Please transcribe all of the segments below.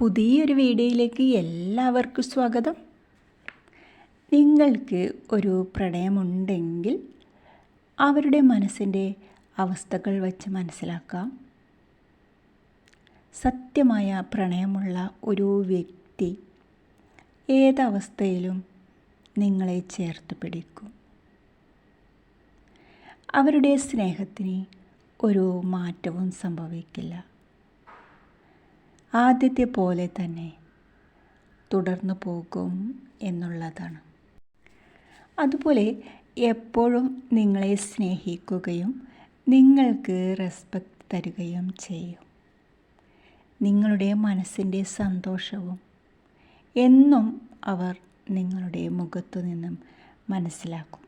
പുതിയൊരു വീഡിയോയിലേക്ക് എല്ലാവർക്കും സ്വാഗതം. നിങ്ങൾക്ക് ഒരു പ്രണയമുണ്ടെങ്കിൽ അവരുടെ മനസ്സിന്റെ അവസ്ഥകൾ വച്ച് മനസ്സിലാക്കാം. സത്യമായ പ്രണയമുള്ള ഒരു വ്യക്തി ഏതവസ്ഥയിലും നിങ്ങളെ ചേർത്ത് പിടിക്കും. അവരുടെ സ്നേഹത്തിന് ഒരു മാറ്റവും സംഭവിക്കില്ല. ആദ്യത്തെ പോലെ തന്നെ തുടർന്നു പോകും എന്നുള്ളതാണ്. അതുപോലെ എപ്പോഴും നിങ്ങളെ സ്നേഹിക്കുകയും നിങ്ങൾക്ക് റെസ്പെക്റ്റ് തരികയും ചെയ്യും. നിങ്ങളുടെ മനസ്സിന്റെ സന്തോഷവും എന്നും അവർ നിങ്ങളുടെ മുഖത്തു നിന്നും മനസ്സിലാക്കും.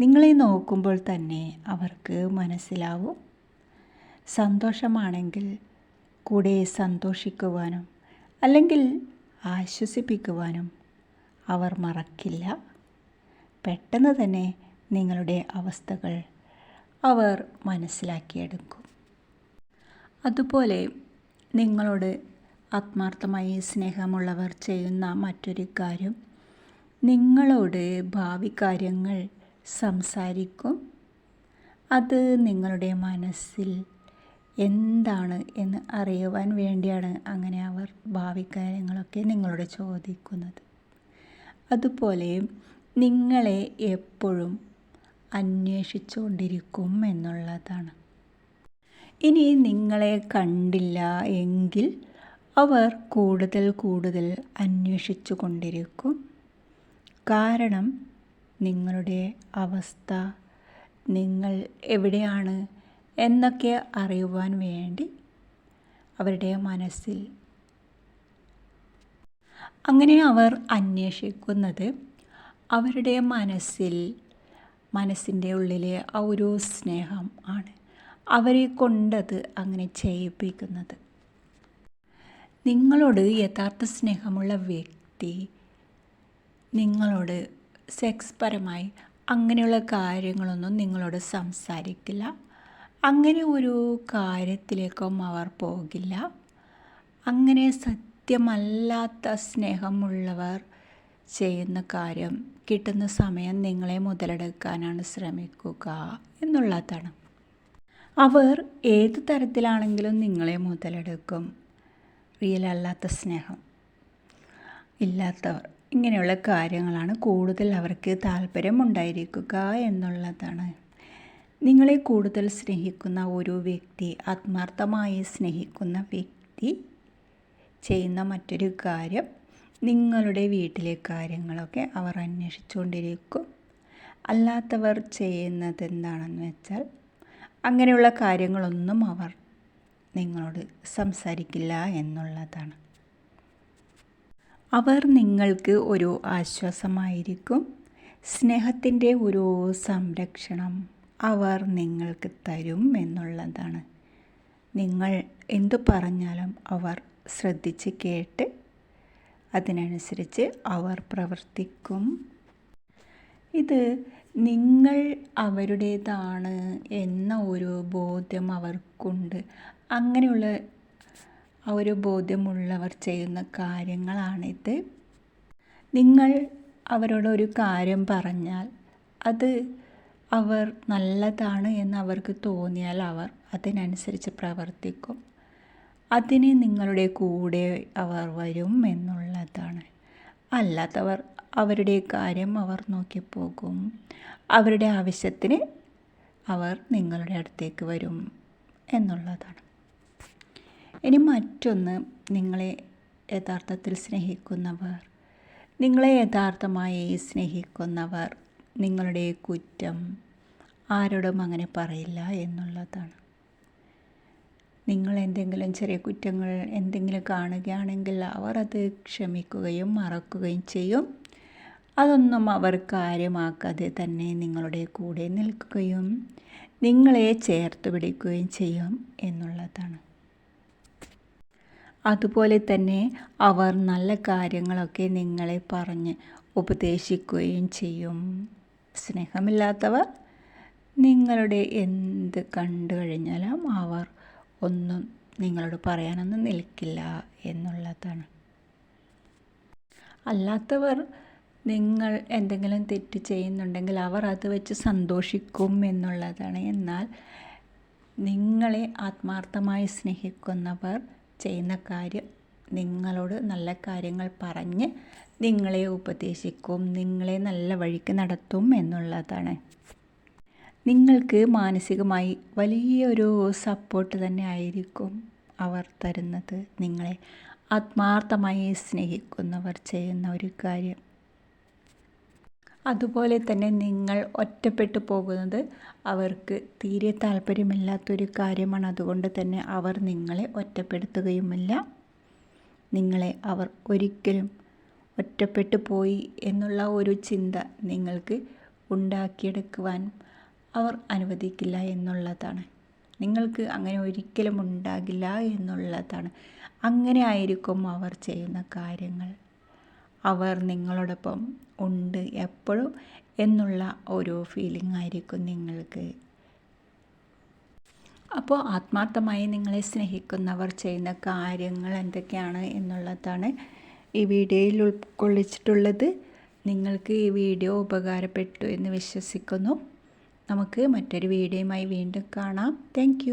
നിങ്ങളെ നോക്കുമ്പോൾ തന്നെ അവർക്ക് മനസ്സിലാവും. സന്തോഷമാണെങ്കിൽ കൂടെ സന്തോഷിക്കുവാനും അല്ലെങ്കിൽ ആശ്വസിപ്പിക്കുവാനും അവർ മറക്കില്ല. പെട്ടെന്ന് തന്നെ നിങ്ങളുടെ അവസ്ഥകൾ അവർ മനസ്സിലാക്കിയെടുക്കും. അതുപോലെ നിങ്ങളോട് ആത്മാർത്ഥമായി സ്നേഹമുള്ളവർ ചെയ്യുന്ന മറ്റൊരു കാര്യം നിങ്ങളോട് ഭാവി കാര്യങ്ങൾ സംസാരിക്കും. അത് നിങ്ങളുടെ മനസ്സിൽ എന്താണ് എന്ന് അറിയുവാൻ വേണ്ടിയാണ് അങ്ങനെ അവർ ഭാവി കാര്യങ്ങളൊക്കെ നിങ്ങളോട് ചോദിക്കുന്നത്. അതുപോലെ നിങ്ങളെ എപ്പോഴും അന്വേഷിച്ചുകൊണ്ടിരിക്കും എന്നുള്ളതാണ്. ഇനി നിങ്ങളെ കണ്ടില്ല എങ്കിൽ അവർ കൂടുതൽ കൂടുതൽ അന്വേഷിച്ചു കൊണ്ടിരിക്കും കാരണം നിങ്ങളുടെ അവസ്ഥ നിങ്ങൾ എവിടെയാണ് എന്നൊക്കെ അറിയുവാൻ വേണ്ടി അവരുടെ മനസ്സിൽ അങ്ങനെ അവർ അന്വേഷിക്കുന്നത് അവരുടെ മനസ്സിൽ മനസ്സിന്റെ ഉള്ളിലെ ആ ഒരു സ്നേഹം ആണ് അവരെ കൊണ്ടത് അങ്ങനെ ചെയ്യിപ്പിക്കുന്നത്. നിങ്ങളോട് യഥാർത്ഥ സ്നേഹമുള്ള വ്യക്തി നിങ്ങളോട് സെക്സ് പരമായി അങ്ങനെയുള്ള കാര്യങ്ങളൊന്നും നിങ്ങളോട് സംസാരിക്കില്ല. അങ്ങനെ ഒരു കാര്യത്തിലേക്കും അവർ പോകില്ല. അങ്ങനെ സത്യമല്ലാത്ത സ്നേഹമുള്ളവർ ചെയ്യുന്ന കാര്യം കിട്ടുന്ന സമയം നിങ്ങളെ മുതലെടുക്കാനാണ് ശ്രമിക്കുക എന്നുള്ളതാണ്. അവർ ഏത് തരത്തിലാണെങ്കിലും നിങ്ങളെ മുതലെടുക്കും. റിയൽ അല്ലാത്ത സ്നേഹം. ഇല്ലാത്തവർ. ഇങ്ങനെയുള്ള കാര്യങ്ങളാണ് കൂടുതൽ അവർക്ക് താല്പര്യമുണ്ടായിരിക്കുക എന്നുള്ളതാണ്. നിങ്ങളെ കൂടുതൽ സ്നേഹിക്കുന്ന ഒരു വ്യക്തി ആത്മാർത്ഥമായി സ്നേഹിക്കുന്ന വ്യക്തി ചെയ്യുന്ന മറ്റൊരു കാര്യം നിങ്ങളുടെ വീട്ടിലെ കാര്യങ്ങളൊക്കെ അവർ അന്വേഷിച്ചുകൊണ്ടിരിക്കും. അല്ലാത്തവർ ചെയ്യുന്നത് എന്താണെന്ന് വെച്ചാൽ അങ്ങനെയുള്ള കാര്യങ്ങളൊന്നും അവർ നിങ്ങളോട് സംസാരിക്കില്ല എന്നുള്ളതാണ്. അവർ നിങ്ങൾക്ക് ഒരു ആശ്വാസമായിരിക്കും. സ്നേഹത്തിന്റെ ഒരു സംരക്ഷണം അവർ നിങ്ങൾക്ക് തരും എന്നുള്ളതാണ്. നിങ്ങൾ എന്തു പറഞ്ഞാലും അവർ ശ്രദ്ധിച്ച് കേട്ട് അതിനനുസരിച്ച് അവർ പ്രവർത്തിക്കും. ഇത് നിങ്ങൾ അവരുടേതാണ് എന്ന ഒരു ബോധ്യം അവർക്കുണ്ട്. അങ്ങനെയുള്ള ആ ഒരു ബോധ്യമുള്ളവർ ചെയ്യുന്ന കാര്യങ്ങളാണിത്. നിങ്ങൾ അവരോട് ഒരു കാര്യം പറഞ്ഞാൽ അത് അവർ നല്ലതാണ് എന്ന് അവർക്ക് തോന്നിയാൽ അവർ അതിനനുസരിച്ച് പ്രവർത്തിക്കും. അതിന് നിങ്ങളുടെ കൂടെ അവർ വരും എന്നുള്ളതാണ്. അല്ലാത്തവർ അവരുടെ കാര്യം അവർ നോക്കിപ്പോകും. അവരുടെ ആവശ്യത്തിന് അവർ നിങ്ങളുടെ അടുത്തേക്ക് വരും എന്നുള്ളതാണ്. ഇനി മറ്റൊന്ന് നിങ്ങളെ യഥാർത്ഥത്തിൽ സ്നേഹിക്കുന്നവർ. നിങ്ങളെ യഥാർത്ഥമായി സ്നേഹിക്കുന്നവർ. നിങ്ങളുടെ കുറ്റം ആരോടും അങ്ങനെ പറയില്ല എന്നുള്ളതാണ്. നിങ്ങൾ എന്തെങ്കിലും ചെറിയ കുറ്റങ്ങൾ എന്തെങ്കിലും കാണുകയാണെങ്കിൽ അവർ അത് ക്ഷമിക്കുകയും മറക്കുകയും ചെയ്യും. അതൊന്നും അവർ കാര്യമാക്കാതെ തന്നെ നിങ്ങളുടെ കൂടെ നിൽക്കുകയും നിങ്ങളെ ചേർത്ത് പിടിക്കുകയും ചെയ്യും എന്നുള്ളതാണ്. അതുപോലെ തന്നെ അവർ നല്ല കാര്യങ്ങളൊക്കെ നിങ്ങളെ പറഞ്ഞ് ഉപദേശിക്കുകയും ചെയ്യും. സ്നേഹമില്ലാത്തവർ നിങ്ങളുടെ എന്ത് കണ്ടു കഴിഞ്ഞാലും അവർ ഒന്നും നിങ്ങളോട് പറയാനൊന്നും നിൽക്കില്ല എന്നുള്ളതാണ്. അല്ലാത്തവർ നിങ്ങൾ എന്തെങ്കിലും തെറ്റ് ചെയ്യുന്നുണ്ടെങ്കിൽ അവർ അത് വെച്ച് സന്തോഷിക്കും എന്നുള്ളതാണ്. എന്നാൽ നിങ്ങളെ ആത്മാർത്ഥമായി സ്നേഹിക്കുന്നവർ ചെയ്യുന്ന കാര്യം നിങ്ങളോട് നല്ല കാര്യങ്ങൾ പറഞ്ഞ് നിങ്ങളെ ഉപദേശിക്കും നിങ്ങളെ നല്ല വഴിക്ക് നടത്തും എന്നുള്ളതാണ്. നിങ്ങൾക്ക് മാനസികമായി വലിയൊരു സപ്പോർട്ട് തന്നെ ആയിരിക്കും അവർ തരുന്നത്. നിങ്ങളെ ആത്മാർത്ഥമായി സ്നേഹിക്കുന്നവർ ചെയ്യുന്ന ഒരു കാര്യം. അതുപോലെ തന്നെ നിങ്ങൾ ഒറ്റപ്പെട്ടു പോകുന്നത് അവർക്ക് തീരെ താല്പര്യമില്ലാത്തൊരു കാര്യമാണ്. അതുകൊണ്ട് തന്നെ അവർ നിങ്ങളെ ഒറ്റപ്പെടുത്തുകയുമില്ല. നിങ്ങളെ അവർ ഒരിക്കലും ഒറ്റപ്പെട്ടു പോയി എന്നുള്ള ഒരു ചിന്ത നിങ്ങൾക്ക് ഉണ്ടാക്കിയെടുക്കുവാൻ അവർ അനുവദിക്കില്ല എന്നുള്ളതാണ്. നിങ്ങൾക്ക് അങ്ങനെ ഒരിക്കലും ഉണ്ടാകില്ല എന്നുള്ളതാണ്. അങ്ങനെ ആയിരിക്കും അവർ ചെയ്യുന്ന കാര്യങ്ങൾ. അവർ നിങ്ങളോടൊപ്പം ഉണ്ട് എപ്പോഴും എന്നുള്ള ഒരു ഫീലിംഗ് ആയിരിക്കും നിങ്ങൾക്ക്. അപ്പോൾ ആത്മാർത്ഥമായി നിങ്ങളെ സ്നേഹിക്കുന്നവർ ചെയ്യുന്ന കാര്യങ്ങൾ എന്തൊക്കെയാണ് എന്നുള്ളതാണ് ഈ വീഡിയോയിൽ ഉൾക്കൊള്ളിച്ചിട്ടുള്ളത്. നിങ്ങൾക്ക് ഈ വീഡിയോ ഉപകാരപ്പെട്ടു എന്ന് വിശ്വസിക്കുന്നു. നമുക്ക് മറ്റൊരു വീഡിയോയുമായി വീണ്ടും കാണാം. താങ്ക്